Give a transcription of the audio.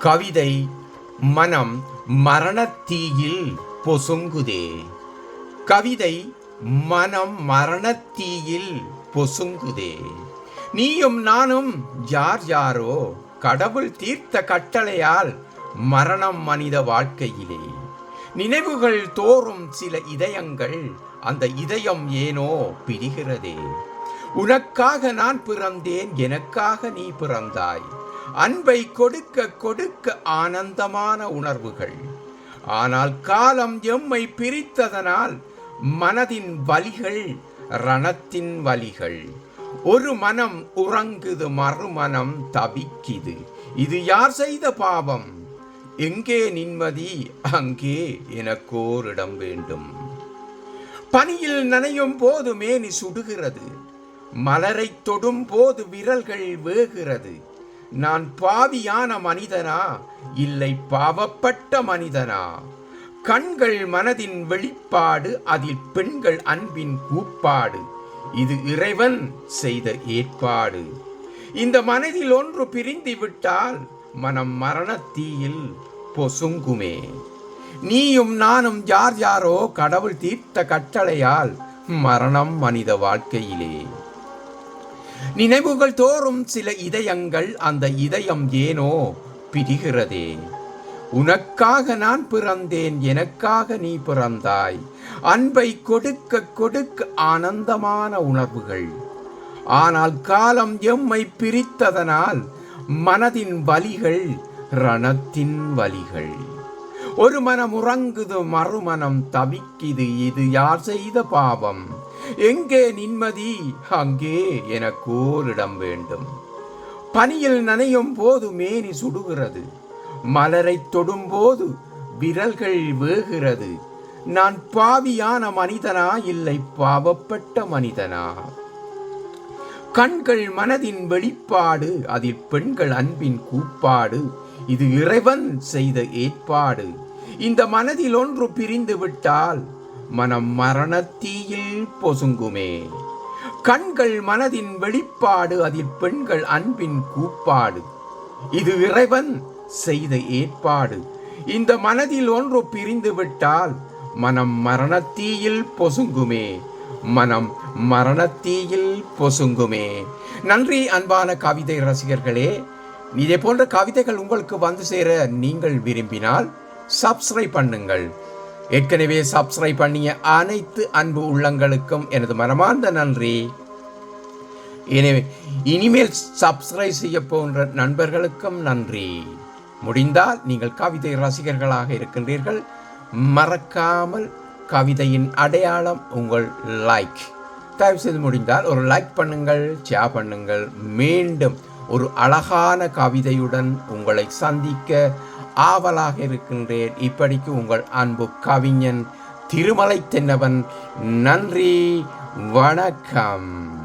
கவிதை மனம் மரணத்தீயில் பொசுங்குதே. கவிதை மனம் மரணத்தீயில் பொசுங்குதே. நீயும் நானும் யார் யாரோ கடவுள் தீர்த்த கட்டளையால் மரணம் மனித வாழ்க்கையிலே. நினைவுகள் தோறும் சில இதயங்கள் அந்த இதயம் ஏனோ பிரிகிறதே. உனக்காக நான் பிறந்தேன் எனக்காக நீ பிறந்தாய். அன்பை கொடுக்க கொடுக்க ஆனந்தமான உணர்வுகள். ஆனால் காலம் எம்மை பிரித்ததனால் மனதின் வலிகள் ரணத்தின் வலிகள். ஒரு மனம் உறங்குது மறுமனம் தவிக்குது. இது யார் செய்த பாவம்? எங்கே நிம்மதி அங்கே எனக்கோரிடம் வேண்டும். பனியில் நனையும் போது மேனி சுடுகிறது. மலரை தொடும் போது விரல்கள் வேகிறது நான் பாவியான மனிதனா? இல்லை பாவப்பட்ட மனிதனா? கண்கள் மனதின் வெளிப்பாடு அதில் பெண்கள் அன்பின் கூப்பாடு. இது இறைவன் செய்த ஏற்பாடு. இந்த மனதில் ஒன்று பிரிந்து விட்டால் மனம் தீயில் பொசுங்குமே. நீயும் நானும் யார் யாரோ கடவுள் தீர்த்த கட்டளையால் மரணம் மனித வாழ்க்கையிலே. நினைவுகள் தோறும் சில இதயங்கள் அந்த இதயம் ஏனோ பிரிகிறதே. உனக்காக நான் பிறந்தேன் எனக்காக நீ பிறந்தாய். அன்பை கொடுக்க கொடுக்க ஆனந்தமான உணர்வுகள். ஆனால் காலம் எம்மை பிரித்ததனால் மனதின் வலிகள் ரணத்தின் வலிகள். ஒரு மனம் உறங்குது மறுமனம் தவிக்குது இது யார் செய்த பாவம்? எங்கே நிம்மதி? அங்கே எனக்கு ஓரிடம் வேண்டும். பனியில் நனையும் போது மேனி சுடுகிறது. மலரை தொடும்போது விரல்கள் வேகிறது. நான் பாவியான மனிதனா? இல்லை பாவப்பட்ட மனிதனா? கண்கள் மனதின் வெளிப்பாடு அதில் பெண்கள் அன்பின் கூப்பாடு. இது இறைவன் செய்த ஏற்பாடு. இந்த மனதில் ஒன்று பிரிந்து விட்டால் மனம் மரணத்தீயில் பொசுங்குமே. கண்கள் மனதின் வெளிப்பாடு அதில் பெண்கள் அன்பின் கூப்பாடு. இது இறைவன் செய்த ஏற்பாடு. இந்த மனதில் ஒன்று பிரிந்து விட்டால் மனம் மரணத்தீயில் பொசுங்குமே. மனம் மரணத்தீயில் பொசுங்குமே. நன்றி அன்பான கவிதை ரசிகர்களே. இதே போன்ற கவிதைகள் உங்களுக்கு வந்து சேர நீங்கள் விரும்பினால் சப்ஸ்கிரைப் பண்ணுங்கள். ஏற்கனவே சப்ஸ்கிரைப் பண்ணிய அனைத்து அன்பு உள்ளங்களுக்கும் எனது மனமார்ந்த நன்றி. எனவே இனிமேல் சப்ஸ்கிரைப் செய்ய போன்ற நண்பர்களுக்கும் நன்றி. முடிந்தால் நீங்கள் கவிதை ரசிகர்களாக இருக்கின்றீர்கள். மறக்காமல் கவிதையின் அடையாளம் உங்கள் லைக் தயவு செய்து முடிந்தால் ஒரு லைக் பண்ணுங்கள் ஷேர் பண்ணுங்கள். மீண்டும் ஒரு அழகான கவிதையுடன் உங்களை சந்திக்க ஆவலாக இருக்கின்றேன். இப்படிக்கு உங்கள் அன்பு கவிஞன் திருமலை தென்னவன் நன்றி வணக்கம்.